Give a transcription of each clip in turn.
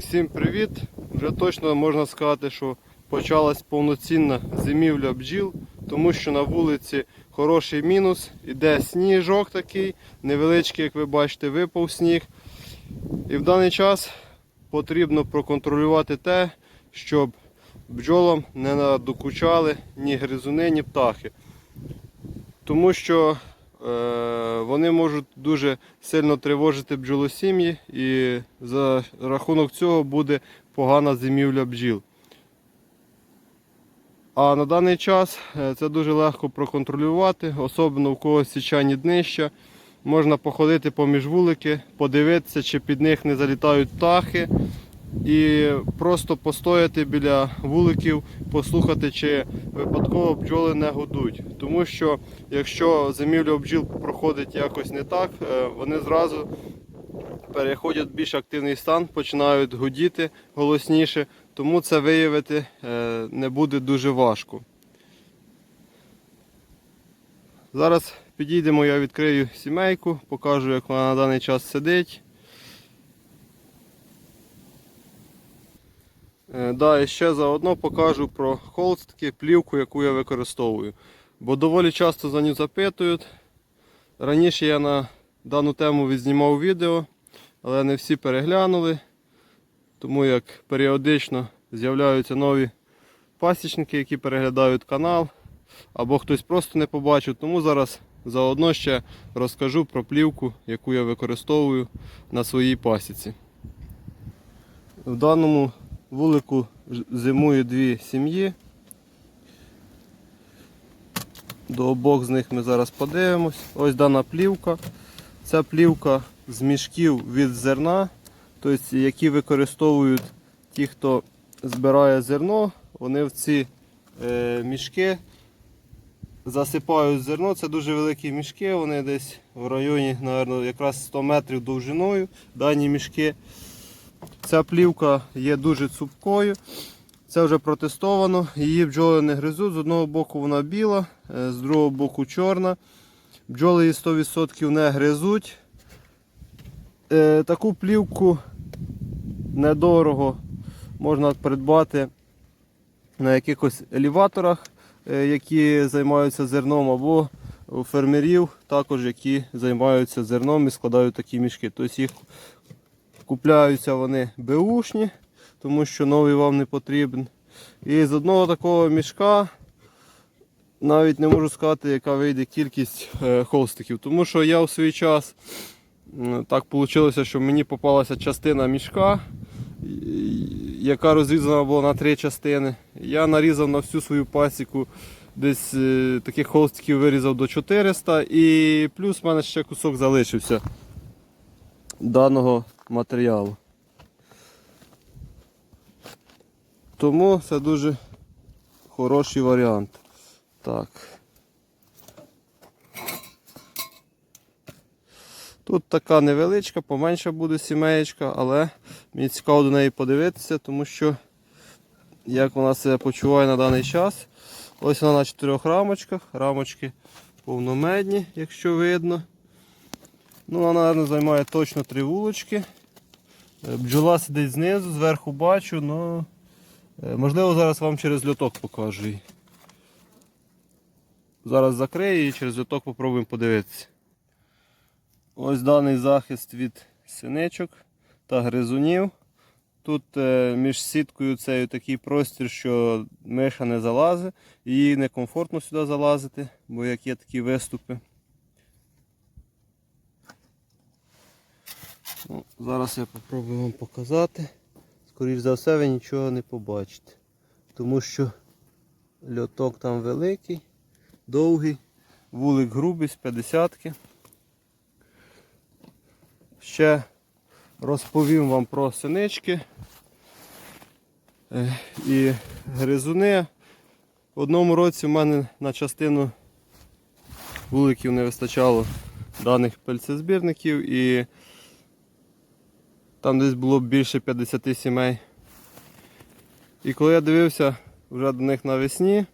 Усім привіт! Вже точно можна сказати, що почалась повноцінна зимівля бджіл, тому що на вулиці хороший мінус, іде сніжок такий, невеличкий, як ви бачите, випав сніг. І в даний час потрібно проконтролювати те, щоб бджолам не надокучали ні гризуни, ні птахи. Тому що вони можуть дуже сильно тривожити бджолосім'ї і за рахунок цього буде погана зимівля бджіл. А на даний час е, це дуже легко проконтролювати, особливо в когось січані днища. Можна походити поміж вулики, подивитися, чи під них не залітають птахи. І просто постояти біля вуликів, послухати, чи випадково бджоли не гудуть. Тому що якщо зимівля бджіл проходить якось не так, е, вони зразу переходять в більш активний стан, починають гудіти голосніше, тому це виявити е, не буде дуже важко. Зараз підійдемо, я відкрию сімейку, покажу, як вона на даний час сидить. Да, і ще заодно покажу про холстки, плівку, яку я використовую. Бо доволі часто за нього запитують. Раніше я на дану тему відзнімав відео, але не всі переглянули. Тому як періодично з'являються нові пасічники, які переглядають канал, або хтось просто не побачив. Тому зараз заодно ще розкажу про плівку, яку я використовую на своїй пасіці. В даному вулику зимує дві сім'ї. До обох з них ми зараз подивимось. Ось дана плівка. Ця плівка з мішків від зерна, тобто, які використовують ті, хто збирає зерно, вони в ці е, мішки засипають зерно. Це дуже великі мішки, вони десь в районі, мабуть, якраз 100 метрів довжиною. Дані мішки. Ця плівка є дуже цупкою. Це вже протестовано. Її бджоли не гризуть. З одного боку вона біла, е, з другого боку чорна. Бджоли її 100% не гризуть. Е, Таку плівку недорого можна придбати на якихось елеваторах, е, які займаються зерном, або у фермерів, також які займаються зерном і складають такі мішки. Тобто їх Купляються вони беушні, тому що новий вам не потрібен. І з одного такого мішка навіть не можу сказати, яка вийде кількість е, холстиків. Тому що я у свій час так вийшло, що мені попалася частина мішка, яка розрізана була на три частини. Я нарізав на всю свою пасіку. Десь е, таких холстиків вирізав до 400 і плюс в мене ще кусок залишився даного матеріалу. Тому це дуже хороший варіант. Так. Тут така невеличка, поменша буде сімеєчка, але мені цікаво до неї подивитися, тому що як вона себе почуває на даний час. Ось вона на чотирьох рамочках. Рамочки повномедні, якщо видно. Ну, вона, мабуть, займає точно три вулочки. Е, Бджола сидить знизу, зверху бачу, ну можливо зараз вам через льоток покажу. Зараз закрию і через льоток попробуємо подивитися. Ось даний захист від синичок та гризунів. Тут е, між сіткою цею такий простір, що миша не залазить, їй некомфортно сюди залазити, бо як є такі виступи. Ну, зараз я попробую вам показати. Скоріше за все ви нічого не побачите. Тому що льоток там великий, довгий, вулик грубий з 50-ки. Ще розповім вам про синички е, і гризуни. В одному році в мене на частину вуликів не вистачало даних пельцезбірників і там десь було більше 50 сімей. І коли я дивився вже до них навесні,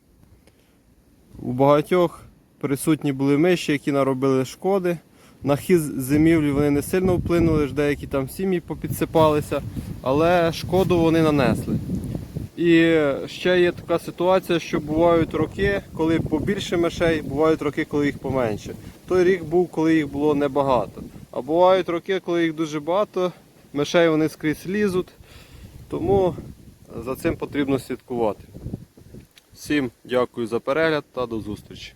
у багатьох присутні були миші, які наробили шкоди На хід зимівлі вони не сильно вплинули, ж деякі там сім'ї попідсипалися, але шкоду вони нанесли. І ще є така ситуація, що бувають роки, коли побільше мишей, бувають роки, коли їх поменше. Той рік був, коли їх було небагато. А бувають роки, коли їх дуже багато, мишей вони скрізь лізуть, тому за цим потрібно слідкувати. Всім дякую за перегляд та до зустрічі.